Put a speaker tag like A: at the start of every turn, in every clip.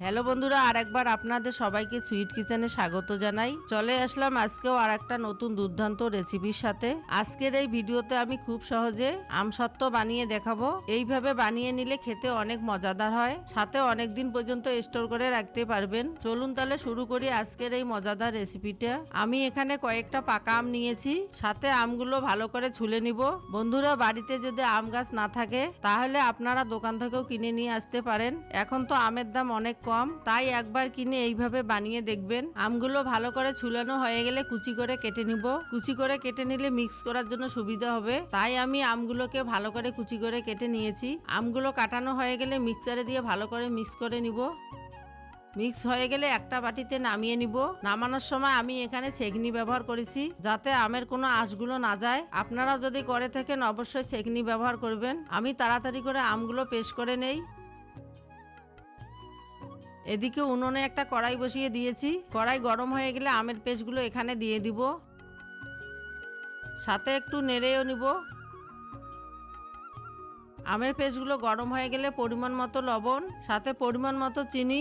A: Hello বন্ধুরা, আরেকবার আপনাদের সবাইকে সুইট কিচেনে স্বাগত জানাই। চলে আসলাম আজকেও আর একটা নতুন দুর্দান্ত রেসিপির সাথে। আজকের এই ভিডিওতে আমি খুব সহজে আমসত্ত্ব বানিয়ে দেখাবো। এইভাবে বানিয়ে নিলে খেতে অনেক মজাদার হয়। সাথে অনেক দিন পর্যন্ত স্টোর করে রাখতে পারবেন। চলুন তাহলে শুরু করি আজকের এই মজাদার রেসিপিটা। আমি এখানে কয়েকটা পাকা আম নিয়েছি। সাথে আমগুলো ভালো করে ছুলে নিব। বন্ধুরা, বাড়িতে যদি আম গাছ না থাকে, তাহলে আপনারা দোকান থেকেও কিনে নিয়ে আসতে পারেন। এখন তো আমের দাম অনেক কম, তাই একবার কিনে এইভাবে বানিয়ে দেখবেন। আমগুলো ভালো করে ছুলানো হয়ে গেলে কুচি করে কেটে নিব। কুচি করে কেটে নিলে মিক্স করার জন্য সুবিধা হবে। তাই আমি আমগুলোকে ভালো করে কুচি করে কেটে নিয়েছি। আমগুলো কাটানো হয়ে গেলে মিক্সারে দিয়ে ভালো করে মিক্স করে নিব। মিক্স হয়ে গেলে একটা বাটিতে নামিয়ে নিব। নামানোর সময় আমি এখানে সেগনি ব্যবহার করেছি, যাতে আমের কোনো আঁশগুলো না যায়। আপনারা যদি করে থাকেন, অবশ্যই সেগনি ব্যবহার করবেন। আমি তাড়াতাড়ি করে আমগুলো পেশ করে নেই। এদিকে উনুনে একটা কড়াই বসিয়ে দিয়েছি। কড়াই গরম হয়ে গেলে আমের পেস্টগুলো এখানে দিয়ে দিব। সাথে একটু নেড়েও নিব। আমের পেস্টগুলো গরম হয়ে গেলে পরিমাণ মতো লবণ, সাথে পরিমাণ মতো চিনি,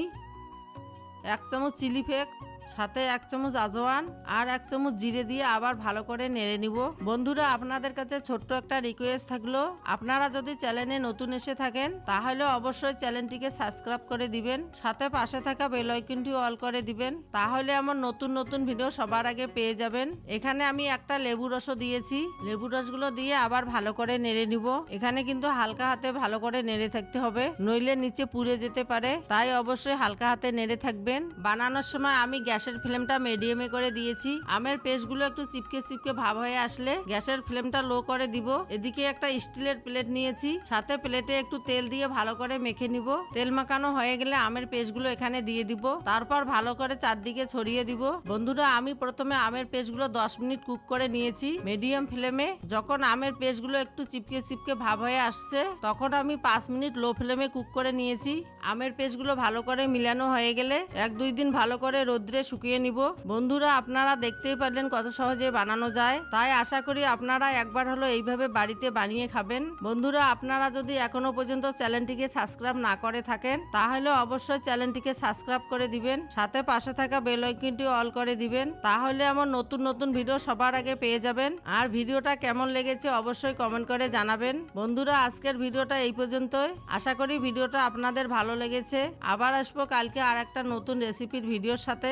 A: এক চামচ চিলি ফ্লেক্স। সাথে এক চামচ আজওয়ান আর এক চামচ জিরে দিয়ে আবার ভালো করে নেড়ে নিব। বন্ধুরা, আপনাদের কাছে ছোট্ট একটা রিকোয়েস্ট থাকল। আপনারা যদি চ্যানেলে নতুন এসে থাকেন, তাহলে অবশ্যই চ্যানেলটিকে সাবস্ক্রাইব করে দিবেন, সাথে পাশে থাকা বেল আইকনটি অল করে দিবেন, তাহলে আমার নতুন নতুন ভিডিও সবার আগে পেয়ে যাবেন। এখানে আমি একটা লেবু রসও দিয়েছি। লেবু রসগুলো দিয়ে আবার ভালো করে নেড়ে নিব। এখানে কিন্তু হালকা হাতে ভালো করে নেড়ে থাকতে হবে, নইলে নিচে পুড়ে যেতে পারে। তাই অবশ্যই হালকা হাতে নেড়ে থাকবেন। বানানোর সময় আমি গ্যাসের ফ্লেমটা মিডিয়ামে করে দিয়েছি। আমের পেস্টগুলো একটু চিপকে চিপকে ভাব হয়ে আসলে গ্যাসের ফ্লেমটা লো করে দিব। এদিকে একটা স্টিলের প্লেট নিয়েছি। সাথে প্লেটে একটু তেল দিয়ে ভালো করে মেখে নিব। তেল মাখানো হয়ে গেলে আমের পেস্টগুলো এখানে দিয়ে দিব। তারপর ভালো করে চারদিকে ছড়িয়ে দিব। বন্ধুরা, আমি প্রথমে আমের পেস্টগুলো দশ মিনিট কুক করে নিয়েছি। মিডিয়াম ফ্লেমে যখন আমের পেস্টগুলো একটু চিপকে চিপকে ভাব হয়ে আসছে, তখন আমি পাঁচ মিনিট লো ফ্লেমে কুক করে নিয়েছি। আমের পেস্টগুলো ভালো করে মিলানো হয়ে গেলে এক দুই দিন ভালো করে রোদ্রে শুকিয়ে নিব। বন্ধুরা, আপনারা দেখতেই পারলেন কত সহজে বানানো যায়। তাই আশা করি আপনারা একবার হলো এইভাবে বাড়িতে বানিয়ে খাবেন। বন্ধুরা, আপনারা যদি এখনও পর্যন্ত চ্যানেলটিকে সাবস্ক্রাইব না করে থাকেন, তাহলে অবশ্যই চ্যানেলটিকে সাবস্ক্রাইব করে দিবেন। সাথে পাশে থাকা বেল আইকনটি অল করে দিবেন। তাহলে আমার নতুন নতুন ভিডিও সবার আগে পেয়ে যাবেন। আর ভিডিওটা কেমন লেগেছে অবশ্যই কমেন্ট করে জানাবেন। বন্ধুরা, আজকের ভিডিওটা এই পর্যন্তই। আশা করি ভিডিওটা আপনাদের ভালো লেগেছে। আবার আসব কালকে আর একটা নতুন রেসিপির ভিডিওর সাথে।